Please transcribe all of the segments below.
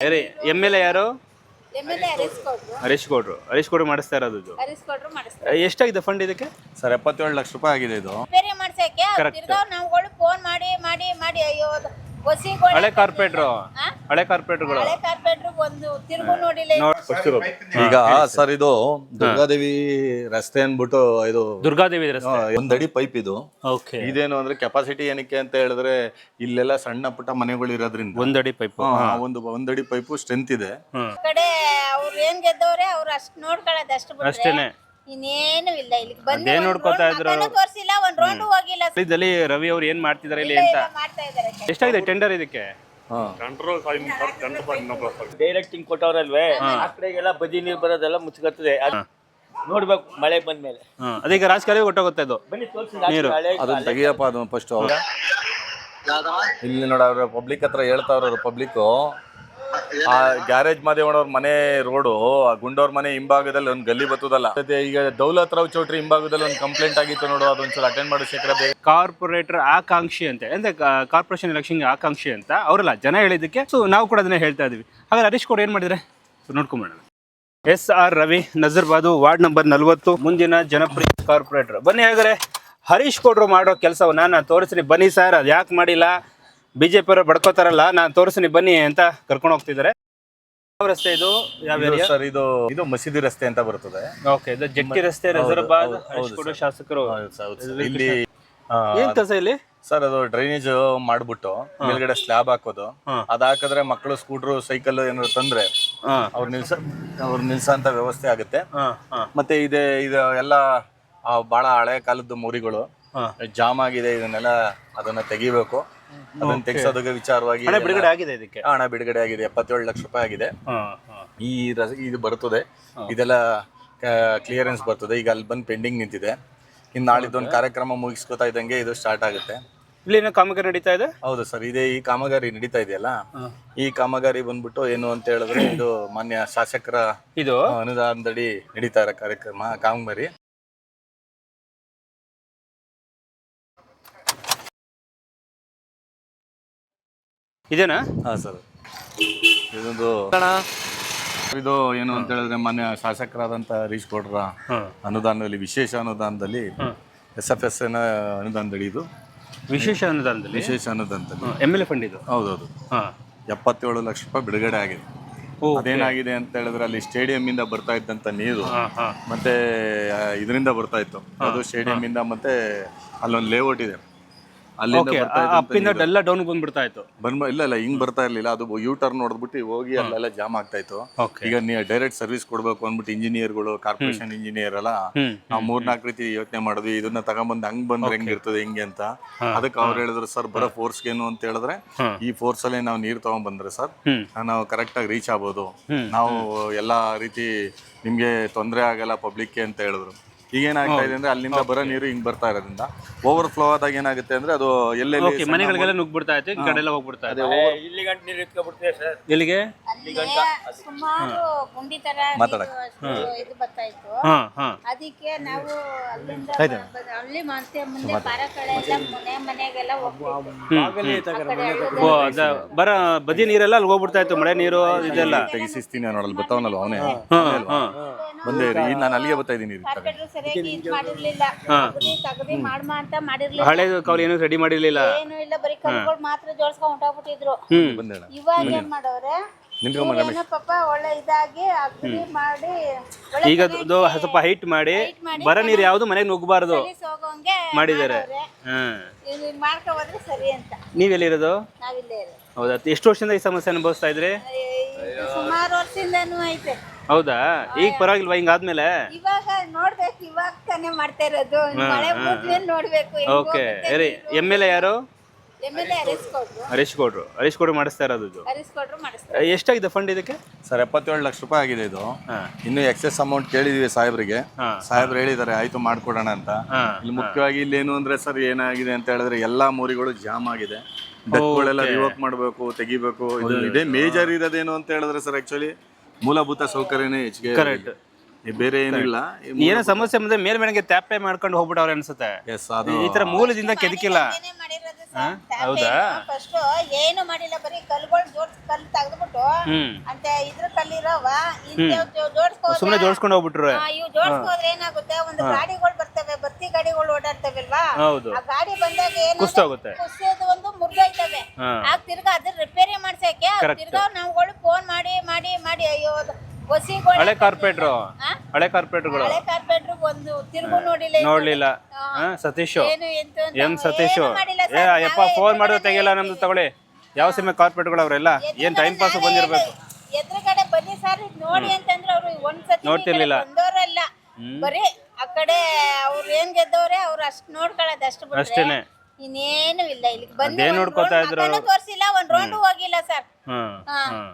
ಸರಿ M L A ಯಾರು? ಹರೀಶ್ ಕೊಟ್ರು ಹರೀಶ್ ಗೌಡ್ರು. ಹರೀಶ್ ಗೌಡ್ರು ಮಾಡಿಸ್ತಾ ಇರೋದು ಎಷ್ಟಾಗಿದೆ ಫಂಡ್ ಇದಕ್ಕೆ? ಸರ್ ಎಪ್ಪತ್ತೇಳು ಲಕ್ಷ ರೂಪಾಯಿ ಆಗಿದೆ ಇದು. ನಾವುಗಳು ಫೋನ್ ಮಾಡಿ ಮಾಡಿ ಮಾಡಿ ಅಯ್ಯೋ ಹಳೆ ಕಾರ್ಪೆಟ್ರು. ಹಳೆ ಕಾರ್ಪೊರೇಟ್ರುಗಳು ಹಳೆ ಕಾರ್ಪೆಟ್ರಿಗೆ ಒಂದು ತಿರುಗು ನೋಡಿಲ್ಲ ಈಗ ಸರ್ ಇದು ದುರ್ಗಾದೇವಿ ರಸ್ತೆ ಅನ್ಬಿಟ್ಟು ಇದು ದುರ್ಗಾದೇವಿ ರಸ್ತೆ. ಒಂದಡಿ ಪೈಪ್ ಇದು. ಓಕೆ ಇದೇನು ಅಂದ್ರೆ ಕೆಪಾಸಿಟಿ ಏನಕ್ಕೆ ಅಂತ ಹೇಳಿದ್ರೆ ಇಲ್ಲೆಲ್ಲ ಸಣ್ಣ ಪುಟ್ಟ ಮನೆಗಳು ಇರೋದ್ರಿಂದ. ಒಂದಡಿ ಪೈಪ್. ಹಾ, ಒಂದು ಒಂದಡಿ ಪೈಪ್ ಸ್ಟ್ರೆಂತ್ ಇದೆ. ಕಡೆ ಅವ್ರು ಏನ್ ಗೆದ್ದವ್ರೆ ಅವ್ರು ಅಷ್ಟ್ ನೋಡ್ಕೊಳ್ಳೋದು ಅಷ್ಟು ಅಷ್ಟೇನೆ. ಇನ್ನೇನು ಇಲ್ಲ. ಇಲ್ಲಿಗೆ ಬಂದು ಅದೇನ್ ನೋಡ್ಕೊತಾ ಇದ್ರು? ತೋರಿಸಿಲ್ಲ ಒಂದ್ ರೌಂಡ್ ಹೋಗಿಲ್ಲ. ಇದ್ದಲ್ಲಿ ರವಿ ಅವ್ರು ಏನ್ ಮಾಡ್ತಿದಾರೆ ಇಲ್ಲಿ ಅಂತ. ಮಾಡ್ತಾ ಇದಾರೆ ಎಷ್ಟಾಗಿದೆ ಟೆಂಡರ್ ಇದಕ್ಕೆ? ಹಾ. ಡೈರೆಕ್ಟ್ ಹಿಂಗ್ ಕೊಟ್ಟವ್ರಲ್ವೇ? ಆ ಕಡೆಗೆಲ್ಲ ಬದಿ ನೀರು ಬರೋದೆಲ್ಲ ಮುಚ್ಚಿಕತ್ತದೆ. ನೋಡ್ಬೇಕು ಮಳೆ ಬಂದ್ಮೇಲೆ. ಹ್ಮ್ ಅದೀಗ ರಾಜಕಾಲಿ ಒಟ್ಟೋಗುತ್ತೆ ಅದು. ಬನ್ನಿ ತೋರಿಸಿ ನೀರು. ಅದನ್ನ ತೆಗಿಯಪ್ಪ ಅದು ಫಸ್ಟ್ ಇಲ್ಲಿ ನೋಡ ಅವ್ರ ಪಬ್ಲಿಕ್ ಹತ್ರ ಹೇಳ್ತಾವ್ರ ಪಬ್ಲಿಕ್ ಆ ಗ್ಯಾರೇಜ್ ಮಾದೇವಣ್ಣವ್ರ ಮನೆ ರೋಡು ಆ ಗುಂಡೋರ್ ಮನೆ ಹಿಂಭಾಗದಲ್ಲಿ ಒಂದು ಗಲ್ಲಿ ಬತ್ತದಲ್ಲ. ಈಗ ದೌಲತ್ ರಾವ್ ಚೌಟ್ರಿ ಹಿಂಭಾಗದಲ್ಲಿ ಒಂದು ಕಂಪ್ಲೇಂಟ್ ಆಗಿತ್ತು ನೋಡು ಅದೊಂದ್ಸಲ ಅಟೆಂಡ್ ಮಾಡೋ ಶೇಖರ ಬೇಗ ಕಾರ್ಪೊರೇಟರ್ ಆಕಾಂಕ್ಷಿ ಅಂತ ಅಂದ್ರೆ ಕಾರ್ಪೊರೇಷನ್ ಎಲೆಕ್ಷನ್ ಆಕಾಂಕ್ಷಿ ಅಂತ ಅವರಲ್ಲ ಜನ ಹೇಳಿದ್ದಕ್ಕೆ ಸೊ ನಾವು ಕೂಡ ಅದನ್ನ ಹೇಳ್ತಾ ಇದೀವಿ ಹಾಗಾದ್ರೆ ಹರೀಶ್ ಕೋಡ್ ಏನ್ ಮಾಡಿದ್ರೆ? ನೋಡ್ಕೊಂಬೋಣ S R Ravi Nazarbad ward number ನಲ್ವತ್ತು ಮುಂದಿನ ಜನಪ್ರಿಯ ಕಾರ್ಪೊರೇಟರ್ ಬನ್ನಿ ಹಾಗಾದ್ರೆ ಹರೀಶ್ ಕೊಡ್ರು ಮಾಡೋ ಕೆಲಸವನ್ನ ನಾನು ತೋರಿಸ್ರಿ ಬನ್ನಿ ಸರ್ ಅದು ಯಾಕೆ ಮಾಡಿಲ್ಲ? ಬಿಜೆಪಿ ಅವರು ಬಡ್ಕೋತಾರಲ್ಲ ನಾನು ತೋರಿಸ್ತೀನಿ ಬನ್ನಿ ಅಂತ ಕರ್ಕೊಂಡು ಹೋಗ್ತಿದ್ದಾರೆ. ಯಾವ ರಸ್ತೆ ಇದು? ಯಾವ ಏರಿಯಾ ಸರ್ ಇದು ಇದು ಮಸೀದಿ ರಸ್ತೆ ಅಂತ ಬರ್ತದೆ ಓಕೆ ಇದು ಜಟ್ಟಿ ರಸ್ತೆ ಹೌದು, ಸರ್. ಶಾಸಕರು ಹೌದು ಸರ್, ಹೌದು ಸರ್. ಇಲ್ಲಿ ಆ, ಏನ್ ಕೆಲಸ ಇಲ್ಲಿ? ಸರ್ ಅದು ಡ್ರೈನೇಜ್ ಮಾಡ್ಬಿಟ್ಟು ಮೇಲ್ಗಡೆ ಸ್ಲ್ಯಾಬ್ ಹಾಕೋದು. ಅದಾಕಿದ್ರೆ ಅದ್ ಹಾಕಿದ್ರೆ ಮಕ್ಕಳು ಸ್ಕೂಟ್ರು ಸೈಕಲ್ ಏನಾದ್ರು ತಂದ್ರೆ ಹಾ. ಅವ್ರು ನಿಲ್ಸ ಅವ್ರು ನಿಲ್ಸಂತ ವ್ಯವಸ್ಥೆ ಆಗುತ್ತೆ. ಹಾ ಹಾ. ಮತ್ತೆ ಇದೆ ಇದು ಎಲ್ಲ ಆ, ಬಹಳ ಹಳೆ ಕಾಲದ ಮುರಿಗಳು. ಹಾ. ಜಾಮ್ ಆಗಿದೆ ಇದನ್ನೆಲ್ಲ ಅದನ್ನ ತೆಗಿಬೇಕು. ಅದನ್ನ ತೆಗ್ಸೋದಕ್ಕೆ ವಿಚಾರವಾಗಿ ಹಣ ಬಿಡುಗಡೆ ಆಗಿದೆ ಇದಕ್ಕೆ. ಹಣ ಬಿಡುಗಡೆ ಆಗಿದೆ ಎಪ್ಪತ್ತೇಳು ಲಕ್ಷ ರೂಪಾಯಿ ಆಗಿದೆ. ಈ ರಸ ಇದು ಬರ್ತದೆ. ಇದೆಲ್ಲ ಕ್ಲಿಯರೆನ್ಸ್ ಬರ್ತದೆ. ಈಗ ಅಲ್ಲಿ ಬಂದು ಪೆಂಡಿಂಗ್ ನಿಂತಿದೆ. ಇನ್ನು ನಾಳಿದ್ದೊಂದು ಕಾರ್ಯಕ್ರಮ ಮುಗಿಸ್ಕೊತಾ ಇದ್ದಂಗೆ ಇದು ಸ್ಟಾರ್ಟ್ ಆಗುತ್ತೆ. ಇಲ್ಲಿನ ಕಾಮಗಾರಿ ನಡೀತಾ ಇದೆ? ಹೌದು ಸರ್ ಇದೇ ಈ ಕಾಮಗಾರಿ ನಡೀತಾ ಇದೆಯಲ್ಲ ಈ ಕಾಮಗಾರಿ ಬಂದ್ಬಿಟ್ಟು ಏನು ಅಂತ ಹೇಳಿದ್ರೆ ಇದು ಮಾನ್ಯ ಶಾಸಕರ ಇದು? ಅನುದಾನದಡಿ ನಡೀತಾ ಇರೋ ಕಾರ್ಯಕ್ರಮ ಕಾಮಗಾರಿ. ಇದೇನಾ? ಹಾ ಸರ್. ಇದೊಂದು ಇದು ಏನು ಅಂತ ಹೇಳಿದ್ರೆ ಮಾನ್ಯ ಶಾಸಕರಾದಂತ ಹರೀಶ್ ಗೌಡ್ರ. ಅನುದಾನದಲ್ಲಿ ವಿಶೇಷ ಅನುದಾನದಲ್ಲಿ ಎಸ್ ಎಫ್ ಎಸ್ನ ಅನುದಾನದಡಿ ಇದು. ವಿಶೇಷ ಅನುದಾನದಲ್ಲಿ? ವಿಶೇಷ ಅನುದಾನದಲ್ಲಿ. ಎಂ ಎಲ್ ಎ ಫಂಡ್ ಇದು? ಹೌದೌದು. ಎಪ್ಪತ್ತೇಳು ಲಕ್ಷ ರೂಪಾಯಿ ಬಿಡುಗಡೆ ಆಗಿದೆ. ಅದೇನಾಗಿದೆ ಅಂತ ಹೇಳಿದ್ರೆ ಅಲ್ಲಿ ಸ್ಟೇಡಿಯಂ ಇಂದ ಬರ್ತಾ ಇದ್ದಂತ ನೀರು. ಮತ್ತೆ ಇದರಿಂದ ಬರ್ತಾ ಇತ್ತು. ಅದು ಸ್ಟೇಡಿಯಂ ಇಂದ ಮತ್ತೆ ಅಲ್ಲೊಂದು ಲೇಔಟ್ ಇದೆ. ಅಲ್ಲಿಂದ ಓಕೆ ಬರ್ತಾ ಇದ್ದಂತ ಅಪ್ಪಿಂದ ಎಲ್ಲ ಡೌನ್ ಬಂದ್ಬಿಡ್ತಾ ಇತ್ತು ಬಂದ್ ಇಲ್ಲ ಇಲ್ಲ ಹಿಂಗ್ ಬರ್ತಾ ಇರ್ಲಿಲ್ಲ. ಅದು ಯೂ ಟರ್ನ್ ನೋಡ್ಬಿಟ್ಟು ಹೋಗಿ ಅಲ್ಲೆಲ್ಲ ಜಾಮ್ ಆಗ್ತಾ ಇತ್ತು ಓಕೆ ಈಗ ನೀವು ಡೈರೆಕ್ಟ್ ಸರ್ವಿಸ್ ಕೊಡ್ಬೇಕು ಅಂದ್ಬಿಟ್ಟು ಇಂಜಿನಿಯರ್ಗಳು ಕಾರ್ಪೊರೇಷನ್ ಇಂಜಿನಿಯರ್ ಎಲ್ಲ ಹ್ಮ್ ನಾವು ಮೂರ್ನಾಲ್ಕು ರೀತಿ ಯೋಚನೆ ಮಾಡಿದ್ವಿ. ಇದನ್ನ ತಗೊಂಬಂದ್ ಹಂಗ್ ಬಂದ್ರೆ ಹೆಂಗಿರ್ತದೆ ಹಿಂಗೆ ಅಂತ. ಅದಕ್ಕೆ ಅವ್ರು ಹೇಳಿದ್ರು ಸರ್ ಬರೋ ಫೋರ್ಸ್ ಏನು? ಅಂತ ಹೇಳಿದ್ರೆ. ಈ ಫೋರ್ಸ್ ಅಲ್ಲೇ ನಾವು ನೀರ್ ತಗೊಂಡ್ಬಂದ್ರೆ ಸರ್ ಹ್ಮ್. ನಾವು ಕರೆಕ್ಟ್ ಆಗಿ ರೀಚ್ ಆಗ್ಬೋದು. ಹ್ಮ್. ನಾವು ಎಲ್ಲಾ ರೀತಿ ನಿಮ್ಗೆ ತೊಂದರೆ ಆಗಲ್ಲ ಪಬ್ಲಿಕ್ಗೆ ಅಂತ ಹೇಳಿದ್ರು. ಈಗ ಏನಾಗ್ತಾ ಇದೆ ಅಂದ್ರೆ ಅಲ್ಲಿಂದ ಬರೋ ನೀರು ಹಿಂಗ್ ಬರ್ತಾ ಇರೋದ್ರಿಂದ ಓವರ್ ಫ್ಲೋ ಆದಾಗ ಏನಾಗುತ್ತೆ ಅಂದ್ರೆ ಅದು ಎಲ್ಲೆಲ್ಲಿ ಓಕೆ ಮನೆಗಳಿಗೆಲ್ಲ ನುಗ್ಬಿಡ್ತಾ ಇತ್ತು ಈ ಕಡೆ ಎಲ್ಲ ಹೋಗ್ಬಿಡ್ತಾ ಇದೆ ಇಲ್ಲಿ ಗಂಟು ನೀರು ಎತ್ಕೊಬಿಡ್ತೀವಿ ಸರ್? ಎಲ್ಲಿಗೆ? ಅಲ್ಲೇ ಸುಮಾರು ಗುಂಡಿ ತರ ಮಾತಾಡಕ್. ನೀರು ಇದು ಬರ್ತಾ ಇತ್ತು. ಹಾ ಹಾ. ಅದಕ್ಕೆ ನಾವು ಅಲ್ಲಿಂದ ಬ- ಅಲ್ಲಿ ಮತ್ತೆ ಮುಂದೆ ಮರ ಕಡೆ ಎಲ್ಲ ಮನೆ ಮನೆಗೆಲ್ಲ ಹೋಗ್ತಿದ್ವಿ ಆ ಕಡೆ ಹಳ್ಳದ ಓ ಅದ ಬರ ಬದಿ ನೀರೆಲ್ಲ ಅಲ್ಲಿ ಹೋಗ್ಬಿಡ್ತಾ ಇತ್ತು ಮಳೆ ನೀರು ಇದೆಲ್ಲ. ತೆಗಿಸಿಸ್ತೀನಿ ನೋಡಲ್ ಬರ್ತಾವನಲ್ಲ ಅವನೇ? ಹಾ. ಹಾ. ಬಂದೇ ಇರಿ. ನಾನು ಅಲ್ಲಿಗೆ ಬರ್ತಾ ಇದ್ದೀನಿ ಕಾರ್ಪೆಟ್ರು ಸರಿಯಾಗಿ ಇದು ಮಾಡಿರ್ಲಿಲ್ಲ. ತಗದಿ ತಗದಿ ಮಾಡ್ಮ ಅಂತ ಮಾಡಿರ್ಲಿಲ್ಲ. ಹಳೆ ಕಾಲ್ ಏನು ರೆಡಿ ಮಾಡಿರ್ಲಿಲ್ಲ. ಏನು ಇಲ್ಲ ಬರೀ ಕಲ್ಗಳು ಮಾತ್ರ ಜೋಡ್ಸ್ಕೊಂಡ್ ಹೊಂಟೋಗ್ಬಿಟ್ಟಿದ್ರು. ಹ್ಮ್. ಬಂದೇಳ. ಇವಾಗ ಏನ್ ಮಾಡವ್ರೆ ನಿಂತ್ಕೊಂಬ ಏನೋ ಪಾಪ ಒಳ್ಳೆ ಇದಾಗಿ ಅಗ್ರಿ ಮಾಡಿ ಒಳ್ಳೆ ಈಗ ಅದು ಸ್ವಲ್ಪ ಹೈಟ್ ಮಾಡಿ ಬರ ನೀರು ಯಾವುದು ಮನೆಗೆ ನುಗ್ಗಬಾರ್ದು ಹೋಗೋಂಗೆ ಮಾಡಿದ್ದಾರೆ. ಹಾಂ ಹಾ. ಇದು ಹಿಂಗ್ ಮಾಡ್ಕೊ ಹೋದ್ರೆ ಸರಿ ಅಂತ. ನೀವೆಲ್ಲಿರೋದು? ನಾವಿಲ್ಲೇ ಇರೋದು. ಹೌದಾ? ಎಷ್ಟು ವರ್ಷದಿಂದ ಈ ಸಮಸ್ಯೆ ಅನುಭವಿಸ್ತಾ ಇದ್ರಿ? ಇದು ಸುಮಾರು ವರ್ಷದಿಂದನೂ ಐತೆ. ಹೌದಾ? ಈಗ ಪರವಾಗಿಲ್ವಾ ಹಿಂಗಾದ್ಮೇಲೆ ಇವಾಗ ನೋಡ್ಬೇಕು ಇವಾಗ ತಾನೇ ಮಾಡ್ತಾ ಇರೋದು. ಮಳೆ ಮುದ್ಮೇಲೆ ನೋಡ್ಬೇಕು ಓಕೆ. ಎಂ ಎಲ್ ಎ ಯಾರು ಎಂ ಎಲ್ ಎ ಹರಿಸ್ಕೊಟ್ರು ಹರೀಶ್ ಗೌಡ್ರು. ಹರೀಶ್ ಗೌಡ್ರು. ಮಾಡಿಸ್ತಾ ಇರೋದು ಎಷ್ಟಾಗಿದೆ ಫಂಡ್ ಇದಕ್ಕೆ? ಸರ್ ಎಪ್ಪತ್ತೇಳು ಲಕ್ಷ ರೂಪಾಯಿ ಆಗಿದೆ ಇದು. ಇನ್ನು ಎಕ್ಸೆಸ್ ಅಮೌಂಟ್ ಕೇಳಿದೀವಿ ಸಾಹೇಬ್ರಿಗೆ. ಸಾಹೇಬ್ರು ಹೇಳಿದ್ದಾರೆ ಆಯ್ತು ಮಾಡ್ಕೊಡೋಣ ಅಂತ. ಇಲ್ಲಿ ಮುಖ್ಯವಾಗಿ ಇಲ್ಲಿ ಏನು ಅಂದ್ರೆ ಸರ್ ಏನಾಗಿದೆ ಅಂತ ಹೇಳಿದ್ರೆ ಎಲ್ಲಾ ಮೂರಿಗಳು ಜಾಮ್ ಆಗಿದೆ. ಡಕ್ಗಳೆಲ್ಲ ರಿವೋಕ್ ಮಾಡಬೇಕು ತೆಗಿಬೇಕು. ಇದು ಇದೇ ಮೇಜರ್ ಇರೋದೇನು ಅಂತ ಹೇಳಿದ್ರೆ ಸರ್ ಆಕ್ಚುಲಿ ಮೂಲಭೂತ ಸೌಕರ್ಯನೇ ಹೆಚ್ಚಿಗೆ ಕರೆಕ್ಟ್ ಬೇರೆ ಏನಿಲ್ಲ. ಏನೋ ಸಮಸ್ಯೆ ಬಂದ್ರೆ ಮೇಲ್ಮನೆಗೆ ತ್ಯಾಪೆ ಮಾಡ್ಕೊಂಡು ಹೋಗ್ಬಿಟ್ಟವ್ರೆ ಅನ್ಸುತ್ತೆ. ಎಸ್ ಅದು. ಈ ತರ ಮೂಲದಿಂದ ಕೆದಕಿಲ್ಲ. ಏನೇ ಮಾಡಿರೋದು ಹಾ? ಹೌದಾ? ಫಸ್ಟ್ ಏನು ಮಾಡಿಲ್ಲ ಬರೀ ಕಲ್ಗಳು ಜೋಡ್ಸ್ ಕಲ್ ತೆಗೆದ್ಬಿಟ್ಟು ಹ್ಮ್. ಅಂತ ಇದ್ರ ಕಲ್ಲಿರೋವ ಜೋಡ್ಸ್ಕೋ ಸುಮ್ಮನೆ ಜೋಡಿಸ್ಕೊಂಡು ಹೋಗ್ಬಿಟ್ರು ಇವು ಜೋಡ್ಸ್ಕೋದ್ರೆ ಏನಾಗುತ್ತೆ ಒಂದು ಗಾಡಿಗಳು ಬರ್ತವೆ ಬತ್ತಿ ಗಾಡಿಗಳು ಓಡಾಡ್ತವಲ್ವಾ? ಹೌದು. ಆ ಗಾಡಿ ಬಂದಾಗ ಏನು ಕುಸ್ತೋಗುತ್ತೆ ಕುಸಿಯೋದು ಒಂದು ಮುರಿದೋಯ್ತವೆ ಹಾ. ಆಗ ತಿರ್ಗಾ ಅದ್ರ ರಿಪೇರಿ ಮಾಡ್ಸಕ್ಕೆ Correct. ತಿರ್ಗಾ ನಾವುಗಳು ಫೋನ್ ಮಾಡಿ ಮಾಡಿ ಮಾಡಿ ಅಯ್ಯೋ ಹಳೆ ಕಾರ್ಪೊರೇಟ್ರು ಹಾ? ಹಳೆ ಕಾರ್ಪೊರೇಟ್ರುಗಳು ಹಳೆ ಕಾರ್ಪೆಟ್ರು ಒಂದು ತಿರುಗು ನೋಡಿಲ್ಲ ಏನು ನೋಡ್ಲಿಲ್ಲ. ಹಾ. ಸತೀಶ್. ಏನು ಎಂತ ಅಂತ ಎಂ ಸತೀಶ್. ಏನು ಮಾಡಿಲ್ಲ ಏ ಸರ್. ಯಪ್ಪ ನಾವೇ ಫೋನ್ ಮಾಡಿದ್ರೆ ತೆಗಿಯಲ್ಲ ತೆಗಿಲ್ಲ ನಮ್ದು ತಗೊಳ್ಳಿ. ಯಾವ ಸಿಮೆ ಕಾರ್ಪೊರೇಟ್ಗಳು ಅವರೆಲ್ಲ ಏನ್ ಟೈಮ್ ಪಾಸ್ ಬಂದಿರ್ಬೇಕು? ಎದುರುಗಡೆ ಬನ್ನಿ ಸರ್ ನೋಡಿ ಅಂತಂದ್ರೆ ಅವ್ರು ಒಂದ್ಸತಿ ನೋಡ್ತಿರ್ಲಿಲ್ಲ. ಬಂದವರಲ್ಲ. ಬರೀ ಆ ಕಡೆ ಅವ್ರು ಏನ್ ಗೆದ್ದವ್ರೆ ಅವ್ರು ಅಷ್ಟ್ ನೋಡ್ಕೊಳ್ಳೋದು ಅಷ್ಟು ಬಿಟ್ರೆ ಅಷ್ಟೇನೆ. ಇನ್ನೇನು ಇಲ್ಲ. ಇಲ್ಲಿ ಬಂದು ಅದೇನ್ ನೋಡ್ಕೊತಾ ಇದ್ರು ಅವ್ರು? ತೋರಿಸಿಲ್ಲ ಒಂದ್ ರೌಂಡ್ ಹೋಗಿಲ್ಲ ಸರ್. ಹ್ಮ್. ಹಾ. ಹ್ಮ್.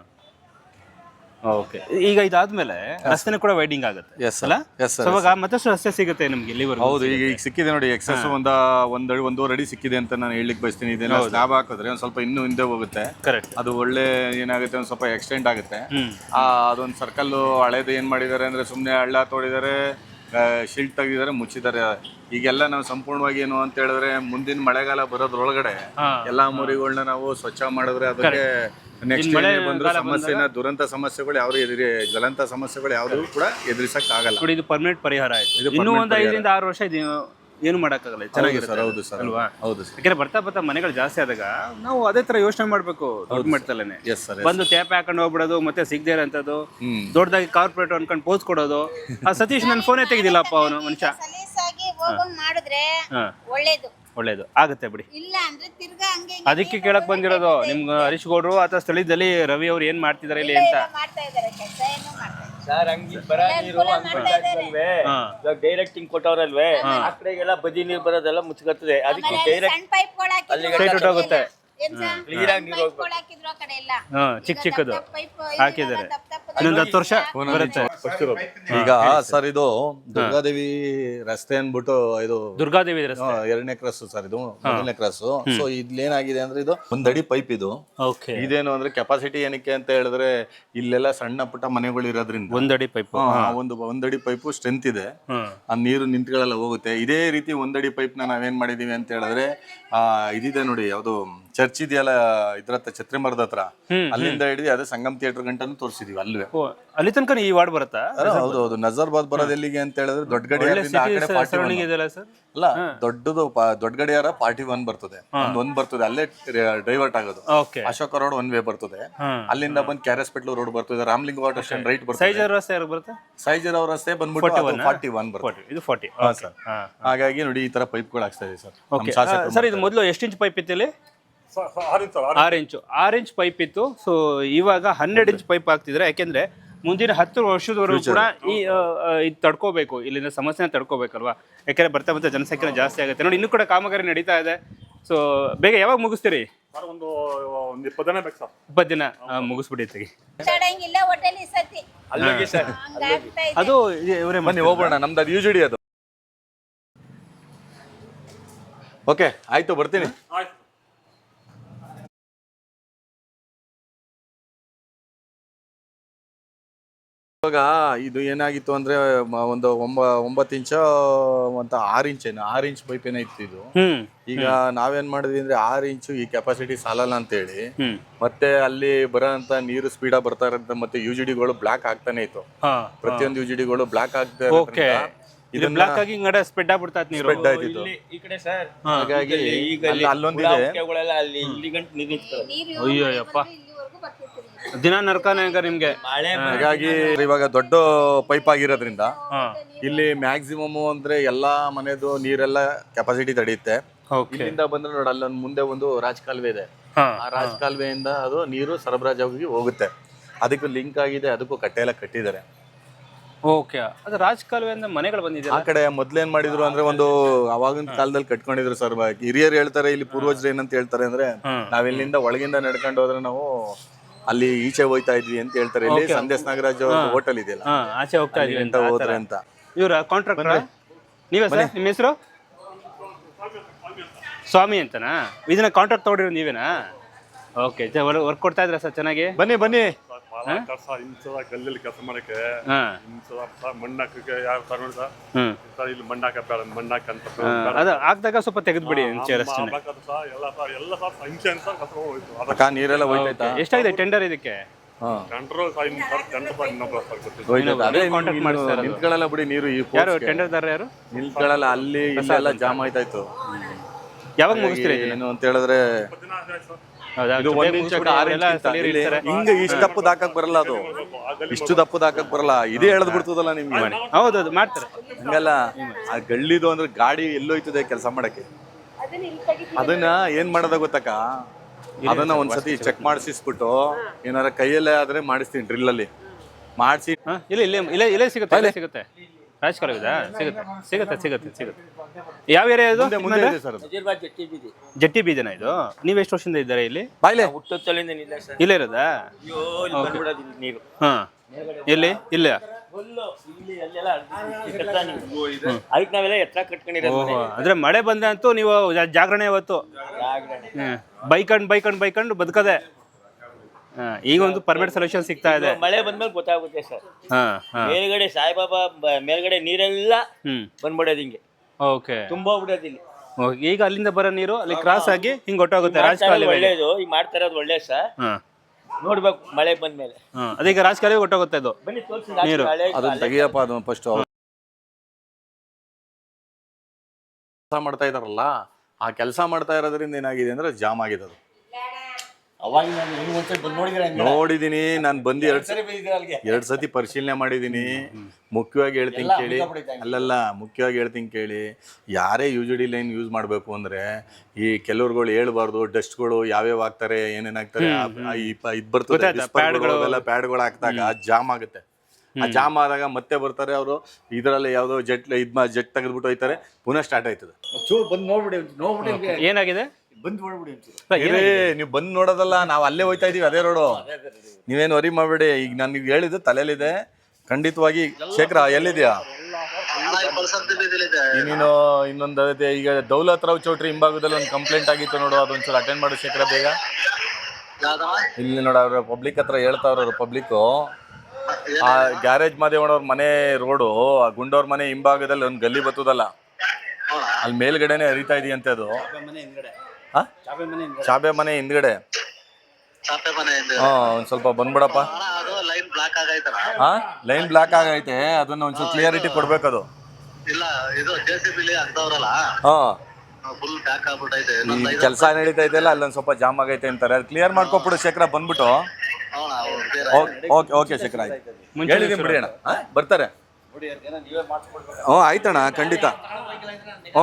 ಓಕೆ ಈಗ ಇದಾದ್ಮೇಲೆ ರಸ್ತೆನೂ ಕೂಡ ವೈಡಿಂಗ್ ಆಗುತ್ತೆ ಎಸ್ ಅಲ್ಲ? ಎಸ್ ಸರ್ ಅವಾಗ ಮತ್ತಷ್ಟು ರಸ್ತೆ ಸಿಗುತ್ತೆ ನಿಮ್ಗೆ ಇಲ್ಲಿವರೆಗೂ. ಹೌದು ಈಗ ಈಗ ಸಿಕ್ಕಿದೆ ನೋಡಿ ಎಕ್ಸಸ್ ಒಂದ ಒಂದ್ ಅಡಿ ಒಂದೂವರೆ ಅಡಿ ಸಿಕ್ಕಿದೆ ಅಂತ ನಾನು ಹೇಳಲಿಕ್ಕೆ ಬಯಸ್ತೀನಿ. ಇದನ್ನ ಸ್ಲಾಬ್ ಹಾಕಿದ್ರೆ ಒಂದ್ ಸ್ವಲ್ಪ ಇನ್ನೂ ಹಿಂದೆ ಹೋಗುತ್ತೆ. ಕರೆಕ್ಟ್ ಅದು ಒಳ್ಳೆ ಏನಾಗುತ್ತೆ ಒಂದ್ ಸ್ವಲ್ಪ ಎಕ್ಸ್ಟೆಂಡ್ ಆಗುತ್ತೆ. ಆ ಅದೊಂದು ಸರ್ಕಲ್ ಹಳೇದು ಏನ್ ಮಾಡಿದ್ದಾರೆ ಅಂದ್ರೆ ಸುಮ್ಮನೆ ಹಳ್ಳ ತೋಡಿದ್ದಾರೆ ಶಿಲ್ಟ್ ತೆಗೆದಿದ್ದಾರೆ ಮುಚ್ಚಿದ್ದಾರೆ. ಈಗೆಲ್ಲ ನಾವು ಸಂಪೂರ್ಣವಾಗಿ ಏನು ಅಂತ ಹೇಳಿದ್ರೆ ಮುಂದಿನ ಮಳೆಗಾಲ ಬರೋದ್ರೊಳಗಡೆ. ಎಲ್ಲಾ ಮುರಿಗಳನ್ನ ನಾವು ಸ್ವಚ್ಛ ಮಾಡಿದ್ರೆ ಅದಕ್ಕೆ ನೆಕ್ಸ್ಟ್ ಮಳೆ ಬಂದ್ರೆ ಸಮಸ್ಯೆನ ದುರಂತ ಸಮಸ್ಯೆಗಳು ಯಾವ್ದು ಎದುರಿ ಜ್ವಲಂತ ಸಮಸ್ಯೆಗಳು ಯಾವುದು ಕೂಡ ಎದುರಿಸಕ್ ಆಗಲ್ಲ. ನೋಡಿ ಇದು ಪರ್ಮನೆಂಟ್ ಪರಿಹಾರ ಆಯ್ತು. ಇದು ಇನ್ನೂ permanent ಒಂದು ಐದರಿಂದ ಆರು ವರ್ಷ ಇದು ಏನು ಮಾಡಕ್ಕಾಗಲ್ಲ ಚೆನ್ನಾಗಿರುತ್ತೆ ಸರ್ ಹೌದು ಸರ್ ಅಲ್ವಾ? ಹೌದು ಸರ್. ಯಾಕಂದ್ರೆ ಬರ್ತಾ ಬರ್ತಾ ಮನೆಗಳು ಜಾಸ್ತಿ ಆದಾಗ ನಾವು ಅದೇ ತರ ಯೋಚನೆ ಮಾಡ್ಬೇಕು ದೊಡ್ಡ ಮಟ್ಟದಲ್ಲೇನೆ. ಎಸ್ ಸರ್ ಬಂದು ಟ್ಯಾಪ್ ಹಾಕೊಂಡು ಹೋಗ್ಬಿಡೋದು ಮತ್ತೆ ಸಿಗದೆ ಇರೋಂಥದ್ದು ಹ್ಮ್. ದೊಡ್ಡದಾಗಿ ಕಾರ್ಪೊರೇಟ್ ಅನ್ಕೊಂಡು ಪೋಸ್ ಕೊಡೋದು. ಆ ಸತೀಶ್ ನನ್ನ ಫೋನೇ ತೆಗೆದಿಲ್ಲಪ್ಪ ಅವನು ಮನುಷ್ಯ. ಸಲೀಸಾಗಿ ಮಾಡಿದ್ರೆ ಹಾ. ಒಳ್ಳೇದು. ಒಳ್ಳೇದು. ಆಗುತ್ತೆ ಬಿಡಿ. ಇಲ್ಲ ಅಂದ್ರೆ ತಿರ್ಗಾ ಹಂಗೆ ಹಿಂಗೆ ಅದಕ್ಕೆ ಕೇಳಕ್ ಬಂದಿರೋದು ನಿಮ್ಗೆ ಹರೀಶ್ ಗೌಡ್ರು ಅಥವಾ ಸ್ಥಳೀಯದಲ್ಲಿ ರವಿ ಅವ್ರು ಏನ್ ಮಾಡ್ತಿದಾರೆ ಇಲ್ಲಿ ಅಂತ. ಮಾಡ್ತಾ ಇದಾರೆ ಕೆಲಸ ಏನು ಮಾಡ್ತಾ ಇದ್ದಾರೆ ಸರ್ ಹಂಗಿ ಬರ ನೀರು ಕೊಟ್ಟವ್ರಲ್ವೇ? ಆ ಕಡೆಗೆಲ್ಲ ಬದಿ ನೀರ್ ಬರೋದೆಲ್ಲ ಮುಚ್ಕತ್ತದೆ. ಅದಕ್ಕೆ ಆಮೇಲೆ ಡೈರೆಕ್ಟ್ ಸಣ್ಣ ಸ್ಟ್ರೈಟ್ ಹೋಗುತ್ತೆ. ಚಿಕ್ಕ ಚಿಕ್ಕದು. ಪೈಪ್ ಹಾಕಿದ್ದಾರೆ. ಇನ್ನೊಂದು ಹತ್ತು ವರ್ಷ ಬರುತ್ತೆ. ಈಗ ಸರ್. ಇದು ದುರ್ಗಾದೇವಿ ರಸ್ತೆ ಅನ್ಬಿಟ್ಟು ಇದು ದುರ್ಗಾದೇವಿ ಎರಡನೇ ಕ್ರಾಸ್ ಸರ್ ಇದು ಮೊದಲನೇ ಕ್ರಾಸ್. ಸೊ ಇಲ್ಲೇನಾಗಿದೆ ಅಂದ್ರೆ ಇದು ಒಂದಡಿ ಪೈಪ್ ಇದು. ಓಕೆ. ಇದೇನು ಅಂದ್ರೆ ಕೆಪಾಸಿಟಿ ಏನಕ್ಕೆ ಅಂತ ಹೇಳಿದ್ರೆ ಇಲ್ಲೆಲ್ಲ ಸಣ್ಣ ಪುಟ್ಟ ಮನೆಗಳು ಇರೋದ್ರಿಂದ. ಒಂದಡಿ ಪೈಪ್. ಒಂದು ಒಂದಡಿ ಪೈಪ್ ಸ್ಟ್ರೆಂತ್ ಇದೆ. ಆ ನೀರು ನಿಂತ್ಗಳೆಲ್ಲ ಹೋಗುತ್ತೆ. ಇದೇ ರೀತಿ ಒಂದಡಿ ಪೈಪ್ನ ನಾವೇನ್ ಮಾಡಿದೀವಿ ಅಂತ ಹೇಳಿದ್ರೆ ಆ ಇದಿದೆ ನೋಡಿ ಯಾವುದು ಚರ್ಚ್ ಇದೆಯಲ್ಲ ಇದ್ರ ಹತ್ರ? ಛತ್ರಿ ಮರದ ಹತ್ರ ಅಲ್ಲಿಂದ ಹಿಡಿದು ಅದೇ ಸಂಗಮ್ ಥಿಯೇಟರ್ ಗಂಟನು ತೋರಿಸಿದೀವಿ ಅಲ್ವೇ ಓ, ಅಲ್ಲಿ ತನಕ ಈ ವಾರ್ಡ್ ಬರುತ್ತಾ? ಹೌದು ಹೌದು. ನಜರ್ಬಾದ್ ಬರೋದು ಎಲ್ಲಿಗೆ ಅಂತ ಹೇಳಿದ್ರೆ ದೊಡ್ಡ ಗಡಿಯಾರದಿಂದ ಆ ಕಡೆ ಪಾರ್ಟಿ ಸರೌಂಡಿಂಗ್ ಇದೆಯಲ್ಲ ಸರ್? ಅಲ್ಲ ದೊಡ್ಡದು ಪಾ- ದೊಡ್ಡ ಗಡಿಯಾರ ಪಾರ್ಟಿ ಒನ್ ಬರ್ತದೆ ಒಂದ್ ಒಂದ್ ಬರ್ತದೆ. ಅಲ್ಲೇ ಡೈವರ್ಟ್ ಆಗೋದು. Okay. Ashoka road one way ಬರ್ತದೆ. ಹ್ಮ್. ಅಲ್ಲಿಂದ ಬಂದ್ ಕ್ಯಾರಸ್ಪೆಟ್ಲು ರೋಡ್ ಬರ್ತದೆ. ರಾಮ್ಲಿಂಗ್ ವಾಟರ್ ಸ್ಟ್ಯಾಂಡ್ ರೈಟ್ ಬರ್ತದೆ. ಸೈಜರ್ ರಸ್ತೆ ಯಾರು ಬರುತ್ತೆ? ಸೈಜರ್ ಅವ್ರ ರಸ್ತೆ ಬಂದ್ಬಿಟ್ಟು ಫಾರ್ಟಿ ಒನ್ ಬರ್ತದೆ. ಫಾರ್ಟಿ ಇದು ಫಾರ್ಟಿ ಹಾಗಾಗಿ ನೋಡಿ ಈ ತರ ಪೈಪ್ಗಳು ಹಾಕ್ತಾ ಇದೆ ಸರ್. ಸರ್ ಇದು ಮೊದಲು ಎಷ್ಟು ಇಂಚ್ ಪೈಪ್ ಇತ್ತು ಇಲ್ಲಿ? ಆರು ಇಂಚು ಆರು ಇಂಚ್. ಪೈಪ್ ಇತ್ತು. ಸೊ ಇವಾಗ ಹನ್ನೆರಡು ಇಂಚ್ ಪೈಪ್ ಹಾಕ್ತಿದ್ರೆ ಯಾಕೆಂದ್ರೆ ಮುಂದಿನ ಹತ್ತು ವರ್ಷದವರೆಗೂ ಕೂಡ ಈ ಇದು ತಡ್ಕೋಬೇಕು. ಇಲ್ಲಿನ ಸಮಸ್ಯೆನ ತಡ್ಕೋಬೇಕಲ್ವಾ? ಯಾಕೆಂದ್ರೆ ಬರ್ತಾ ಬರ್ತಾ ಜನಸಂಖ್ಯೆ ಜಾಸ್ತಿ ಆಗುತ್ತೆ. ನೋಡಿ ಇನ್ನೂ ಕೂಡ ಕಾಮಗಾರಿ ನಡೀತಾ ಇದೆ. ಸೊ ಬೇಗ ಯಾವಾಗ ಮುಗಿಸ್ತೀರಿ? ಒಂದು ಒಂದು ಇಪ್ಪತ್ತು ಜನ ಬೇಕು ಸರ್. ಇಪ್ಪತ್ತು ದಿನ? ಮುಗಿಸ್ಬಿಡಿ ತೆಗಿ. ಅದು ಇವರೇ ಬನ್ನಿ ಹೋಗೋಣ ನಮ್ದು ಅದು ಯು ಜಿ ಡಿ ಅದು. ಓಕೆ ಆಯ್ತು ಬರ್ತೀನಿ. ಇವಾಗ ಇದು ಏನಾಗಿತ್ತು ಅಂದ್ರೆ ಒಂದು ಒಂಬ ಒಂಬತ್ತು ಇಂಚ ಅಂತ ಆರು ಇಂಚ್ ಏನು ಆರು ಇಂಚ್ ಪೈಪ್ ಏನಾಯ್ತು ಇದು. ಈಗ ನಾವೇನ್ ಮಾಡಿದ್ವಿ ಅಂದ್ರೆ ಆರ್ ಇಂಚು ಈ ಕೆಪಾಸಿಟಿ ಸಾಲಲ್ಲ ಅಂತ ಹೇಳಿ ಮತ್ತೆ ಅಲ್ಲಿ ಬರೋಂತ ನೀರು ಸ್ಪೀಡ್ ಬರ್ತಾ ಇರೋದ್ರಿಂದ ಮತ್ತೆ ಯು ಜಿ ಡಿಗಳು ಬ್ಲಾಕ್ ಆಗ್ತಾನೆ ಇತ್ತು. ಪ್ರತಿಯೊಂದು ಯು ಜಿ ಡಿಗಳು ಬ್ಲಾಕ್ ಆಗ್ತಾ ಇದು ಇದನ್ನ ಬ್ಲಾಕ್ ಆಗಿ ಹಿಂಗಡೆ ಸ್ಪ್ರೆಡ್ ಆಗ್ಬಿಡ್ತಾ ಇತ್ತು ನೀರು. ಸ್ಪ್ರೆಡ್ ಆಯ್ತಿತ್ತು ಇಲ್ಲಿ ಈ ಕಡೆ ಸರ್ ಹಾಗಾಗಿ ಈಗ ಅಲ್ಲಿ ಅಲ್ಲೊಂದಿದೆ. ಕೆಗಳೆಲ್ಲ ಅಲ್ಲಿ ಇಲ್ಲಿ ಗಂಟು ನೀರು ನಿಂತ್ಕೊಳ್ಳೋದು. ಅಯ್ಯೋ ಯಪ್ಪ. ಬರ್ತಿತ್ತು ದಿನ ನರ್ಕಾನೆ ಹಂಗ ನಿಮ್ಗೆ. ಮಳೆ ಹಾಗಾಗಿ ಇವಾಗ ದೊಡ್ಡ ಪೈಪ್ ಆಗಿರೋದ್ರಿಂದ ಹಾ. ಇಲ್ಲಿ ಮ್ಯಾಕ್ಸಿಮಮ್ ಅಂದ್ರೆ ಎಲ್ಲಾ ಮನೆದು ನೀರೆಲ್ಲ ಕೆಪಾಸಿಟಿ ತಡೆಯುತ್ತೆ ಓಕೆ ಇಲ್ಲಿಂದ ಬಂದ್ರೆ ನೋಡಿ ಅಲ್ಲೊಂದು ಮುಂದೆ ಒಂದು ರಾಜ್ ಕಾಲುವೆ ಇದೆ. ಹಾ. ಆ ರಾಜ್ ಕಾಲುವೆಯಿಂದ ಅದು ನೀರು ಸರಬರಾಜಾಗಿ ಹೋಗುತ್ತೆ. ಅದಕ್ಕೂ ಲಿಂಕ್ ಆಗಿದೆ ಅದಕ್ಕೂ ಕಟ್ಟೆ ಎಲ್ಲ ಕಟ್ಟಿದ್ದಾರೆ. ಓಕೆ. ಅದು ರಾಜ್ ಮನೆಗಳು ಮನೆಗಳು ಆ ಬಂದಿದೆ ಕಡೆ ಮೊದ್ಲೇನ್ ಮಾಡಿದ್ರು ಅಂದ್ರೆ ಒಂದು ಅವಾಗಿನ ಕಾಲದಲ್ಲಿ ಕಟ್ಕೊಂಡಿದ್ರು ಸರ್. ಹಿರಿಯರು ಹೇಳ್ತಾರೆ ಇಲ್ಲಿ ಪೂರ್ವಜರು ಏನಂತ ಹೇಳ್ತಾರೆ ಅಂದ್ರೆ. ನಾವಿಲ್ಲಿಂದ ಒಳಗಿಂದ ನಡ್ಕೊಂಡು ಹೋದ್ರೆ ನಾವು ಅಲ್ಲಿ ಈಚೆ ಹೋಯ್ತಾ ಇದ್ವಿ ಅಂತ ಹೇಳ್ತಾರೆ. ಇಲ್ಲಿ ಸಂದೇಶ್ ನಾಗರಾಜ್ ಹೋಟೆಲ್ ಇದೆಯಲ್ಲ. ಆಚೆ ಹೋಗ್ತಾ ಇದ್ವಿ ಅಂತ ಅಂತ ಹೋದ್ರೆ ಅಂತ. ಇವ್ರ ಕಾಂಟ್ರಾಕ್ಟರ್ ನೀವೇ ಸರ್? ನಿಮ್ಮ ಹೆಸರು? ಸ್ವಾಮಿ ಅಂತನಾ? ಇದನ್ನ ಕಾಂಟ್ರಾಕ್ಟ್ ತಗೊಂಡಿರೋ ನೀವೇನಾ? ಓಕೆ ವರ್ಕ್ ಕೊಡ್ತಾ ಇದ್ರ ಸರ್ ಚೆನ್ನಾಗಿ? ಬನ್ನಿ ಬನ್ನಿ. ಕೆಲಸ ಮಾಡಕ್ಕೆ ಯಾರು ಇಲ್ಲಿ ಅಂತ ಅದು ಹಾಕ್ದಾಗ ಸ್ವಲ್ಪ ತೆಗೆದ್ಬಿಡಿ ಬಿಡಿ ಎಲ್ಲ ಎಲ್ಲ ಅಂತ ಹೋಯ್ತು. ಅದಕ್ಕೆ ನೀರೆಲ್ಲ ಎಷ್ಟಾಗಿದೆ ಟೆಂಡರ್ ಇದಕ್ಕೆ? ಕಂಟ್ರೋಲ್ ಇನ್ನು ಸರ್ ಇನ್ನೊಬ್ಬರು ಸರ್ ಗೊತ್ತಿಲ್ಲ. ನಿಂತ್ಕೊಳ್ಳಲ್ಲ ಬಿಡಿ ನೀರು ಈ ಯಾರು. ಟೆಂಡರ್ದಾರ ಯಾರು? ನಿಂತ್ಕೊಳ್ಳಲ್ಲ ಅಲ್ಲಿ ಇಲ್ಲೆಲ್ಲ ಜಾಮ್ ಆಯ್ತಾಯ್ತು ಯಾವಾಗ ಮುಗಿಸ್ತೀರಿ ಏನು ಅಂತ ಹೇಳಿದ್ರೆ ಇದು ಒಂದ್ ಇಂಚ್ ಆರು ಇಂಚ್ ಇಲ್ಲಿ ಹಿಂಗೆ ಇಷ್ಟು ದಪ್ಪದ ಹಾಕಕ್ ಬರಲ್ಲ ಅದು. ಇಷ್ಟು ದಪ್ಪದ ಹಾಕಕ್ ಬರಲ್ಲ. ಇದೇ ಎಳ್ದ್ ಬಿಡ್ತದಲ್ಲ ನಿಮ್ಗೆ. ಹೌದು ಅದು ಮಾಡ್ತಾರೆ. ಹಂಗಲ್ಲ ಆ ಗಳ್ಳಿದು ಅಂದ್ರೆ ಗಾಡಿ ಎಲ್ಲೋಯ್ತದೆ ಕೆಲಸ ಮಾಡಕ್ಕೆ. ಅದನ್ನ ಇಲ್ಲಿ ತೆಗಿತೀನಿ ಅದನ್ನ ಏನ್ ಮಾಡೋದ ಗೊತ್ತಕ್ಕ? ಅದನ್ನ ಒಂದ್ಸತಿ ಚೆಕ್ ಮಾಡಿಸಿಸ್ಬಿಟ್ಟು ಏನಾರ ಕೈಯಲ್ಲೇ ಆದ್ರೆ ಮಾಡಿಸ್ತೀನಿ ಡ್ರಿಲ್ ಅಲ್ಲಿ. ಮಾಡಿಸಿ ಹಾ ಇಲ್ಲ ಇಲ್ಲೇ ಇಲ್ಲೇ ಇಲ್ಲೇ ಸಿಗುತ್ತೆ ಇಲ್ಲೇ ಸಿಗುತ್ತೆ. ಸಿಗುತ್ತೆ ಸಿಗುತ್ತೆ ಸಿಗುತ್ತೆ ಸಿಗುತ್ತೆ. ಯಾವ ಏರಿಯಾ ಇದು? ಮುಂದೆ ಇದೆ ಸರ್ ಅದು. ಜಟ್ಟಿ ಬೀದಿ ಜಟ್ಟಿ ಬೀಜನ ಇದು. ನೀವು ಎಷ್ಟು ವರ್ಷದಿಂದ ಇದ್ದಾರೆ ಇಲ್ಲಿ? ಬಾಯ್ಲೆ. ಹುಟ್ಟೊತ್ತಲಿಂದ ಇಲ್ಲ ಸರ್. ಇಲ್ಲೇ ಇರೋದಾ? ಅಯ್ಯೋ ಇಲ್ಲಿ ಬಂದ್ಬಿಡೋದು ಇಲ್ಲಿ ನೀರು. ಹಾ. ಎಲ್ಲಿ? ಇಲ್ಲ? ಫುಲ್ಲು ಇಲ್ಲಿ ಅಲ್ಲೆಲ್ಲ ಹರ್ದಿದ್ದು ಎತ್ತರ ನೀರು. ಅದಕ್ಕೆ ನಾವೆಲ್ಲ ಎತ್ತರ ಕಟ್ಕೊಂಡಿರೋದು ಮನೆ. ಅಂದ್ರೆ ಮಳೆ ಬಂದ್ರೆ ಅಂತೂ ನೀವು ಜಾ- ಜಾಗರಣೆ ಇವತ್ತು ಜಾಗರಣೆ. ಹ್ಮ್. ಬೈಕಂಡ್ ಬೈಕಂಡ್ ಬೈಕಂಡು ಬದುಕದೆ. ಈಗ ಒಂದು ಪರ್ಮನೆಂಟ್ ಸೊಲ್ಯೂಷನ್ ಸಿಗ್ತಾ ಇದೆ. ಮಳೆ ಬಂದ್ಮೇಲೆ ಗೊತ್ತಾಗುತ್ತೆ ಸರ್. ಮೇಲ್ಗಡೆ ಸಾಯಿಬಾಬಾ ಬ- ಮೇಲ್ಗಡೆ ನೀರೆಲ್ಲ ಹ್ಮ್. ಬಂದ್ಬಿಡೋದು ಹಿಂಗೆ. ಓಕೆ. ತುಂಬಾ ಹೋಗ್ಬಿಡೋದು ಇಲ್ಲಿ. ಈಗ ಅಲ್ಲಿಂದ ಬರೋ ನೀರು ಅಲ್ಲಿ ಕ್ರಾಸ್ ಆಗಿ ಹಿಂಗ್ ಮಾಡ್ತಾ ರಾಜಕಾಲುವೆ ಇರೋದು ಒಳ್ಳೇದು ಈಗ ಮಾಡ್ತಾ ಇರೋದು ಒಳ್ಳೇದು ಸರ್. ಹಾ. ನೋಡ್ಬೇಕು ಮಳೆ ಬಂದ್ಮೇಲೆ. ಹಾ ಅದೀಗ ರಾಜಕಾಲಿ ಒಟ್ಟೋಗುತ್ತೆ ಅದು ಬನ್ನಿ ತೋರಿಸಿ ನೀರು. ಅದನ್ನ ತೆಗಿಯಪ್ಪ ಅದು ಫಸ್ಟ್ ಕೆಲಸ ಮಾಡ್ತಾ ಇದಾರಲ್ಲ ಆ ಕೆಲಸ ಮಾಡ್ತಾ ಇರೋದ್ರಿಂದ ಏನಾಗಿದೆ ಅಂದ್ರೆ ಜಾಮ್ ಆಗಿದೆ ಅದು. ಅವಾಗ ನಾನು ಹಿಂಗ್ ಒಂದ್ಸರಿ ಬಂದು ನೋಡಿದ್ರೆ ನೋಡಿದೀನಿ ನಾನು ಬಂದು ಎರಡ್ ಎರಡ್ ಸತಿ ಪರಿಶೀಲನೆ ಮಾಡಿದೀನಿ. ಮುಖ್ಯವಾಗಿ ಹೇಳ್ತೀನಿ ಕೇಳಿ. ಅಲ್ಲಲ್ಲ ಮುಖ್ಯವಾಗಿ ಹೇಳ್ತೀನಿ ಕೇಳಿ. ಯಾರೇ U G D line use ಮಾಡಬೇಕು ಅಂದ್ರೆ ಈ ಕೆಲವ್ರುಗಳು ಹೇಳ್ಬಾರ್ದು ಡಸ್ಟ್ಗಳು ಯಾವ್ಯಾವ ಹಾಕ್ತಾರೆ ಏನೇನಾಗ್ತಾರೆ ಇದ್ ಬರ್ತದೆ ಗೊತ್ತಾಯ್ತಾ? ಪ್ಯಾಡ್ಗಳು. ಅವೆಲ್ಲ ಪ್ಯಾಡ್ಗಳು ಹಾಕಿದಾಗ ಜಾಮ್ ಆಗುತ್ತೆ. ಆ ಜಾಮ್ ಆದಾಗ ಮತ್ತೆ ಬರ್ತಾರೆ ಅವರು ಇದರಲ್ಲಿ ಯಾವ್ದೋ ಜೆಟ್ ಇದ್ ಜೆಟ್ ತೆಗೆದ್ಬಿಟ್ಟು ಹೋಯ್ತಾರೆ ಪುನಃ ಸ್ಟಾರ್ಟ್ ಆಯ್ತದೆ. ಬಂದು ನೋಡ್ಬಿಡಿ ನೋಡ್ಬಿಡಿ ಏನಾಗಿದೆ? ಬಂದು ನೀವು ಬಂದ್ ನೋಡೋದಲ್ಲ ನಾವು ಅಲ್ಲೇ ಹೋಯ್ತಾ ಇದೀವಿ ಅದೇ ರೋಡು. ನೀವೇನು ವರಿ ಮಾಡಬೇಡಿ ಈಗ ನನಗೆ ಹೇಳಿದ್ದು ತಲೆಯಲ್ಲಿದೆ. ಖಂಡಿತವಾಗಿ ಶೇಖರ ಎಲ್ಲಿದ್ಯಾ? ನೀನು ಇನ್ನೊಂದು ಅದೇ ಈಗ ದೌಲತ್ ರಾವ್ ಚೌಟ್ರಿ ಹಿಂಭಾಗದಲ್ಲಿ ಒಂದು ಕಂಪ್ಲೇಂಟ್ ಆಗಿತ್ತು ನೋಡು ಸಲ ಅಟೆಂಡ್ ಮಾಡು ಶೇಖರ ಬೇಗ. ಇಲ್ಲಿ ನೋಡ ಅವ್ರ ಪಬ್ಲಿಕ್ ಹತ್ರ ಹೇಳ್ತಾವ್ರ ಅವ್ರ ಪಬ್ಲಿಕ್ ಆ ಗ್ಯಾರೇಜ್ ಮಾದೇವಣ್ಣವ್ರ ಮನೆ ರೋಡು ಆ ಗುಂಡೋರ್ ಮನೆ ಹಿಂಭಾಗದಲ್ಲಿ ಒಂದು ಗಲ್ಲಿ ಬತ್ತದಲ್ಲ. ಅಲ್ಲಿ ಮೇಲ್ಗಡೆನೆ ಹರಿತಾ ಇದೆಯಂತೆ ಅದು. ಚಾಪೆ ಮನೆ ಹಿಂದ್ಗಡೆ. ಚಾಪೆ ಮನೆ ಹಿಂದೆ ಹಾ ಒಂದ್ ಸ್ವಲ್ಪ ಬಂದ್ಬಿಡಪ್ಪ. ಅಣ್ಣ ಅದು ಲೈನ್ ಬ್ಲಾಕ್ ಆಗೈತಲ್ಲ. ಹಾ ಲೈನ್ ಬ್ಲಾಕ್ ಆಗೈತೆ ಅದನ್ನ ಒಂಚೂರು ಕ್ಲಿಯರಿಟಿ ಕೊಡ್ಬೇಕದು. ಇಲ್ಲ ಇದು ಜೆ ಸಿ ಬಿಲಿ ಹಾ. ಫುಲ್ ಬ್ಯಾಕ್ ಆಗ್ಬಿಟ್ಟೈತೆ. ಈ ಇನ್ನೊಂದ್ ಐದು ಕೆಲಸ ನಡೀತಾ ಇದೆಯಲ್ಲ ಅಲ್ಲೊಂದ್ ಸ್ವಲ್ಪ ಜಾಮ್ ಆಗೈತೆ ಅಂತಾರೆ. ಅದು ಕ್ಲಿಯರ್ ಮಾಡ್ಕೊಬಿಡು ಶೇಖರ ಬಂದ್ಬಿಟ್ಟು. ಅಣ್ಣ ಅವ್ರು ಬೇರೆ ಓಕೆ ಓಕೆ ಶೇಖರ ಆಯ್ತು. ಹೇಳಿದೀನಿ ಬಿಡಿ ಅಣ್ಣ. ಹಾ? ಬರ್ತಾರೆ. ಹ್ಞೂ ಆಯ್ತಣ್ಣ ಖಂಡಿತ. ಹ್ಞೂ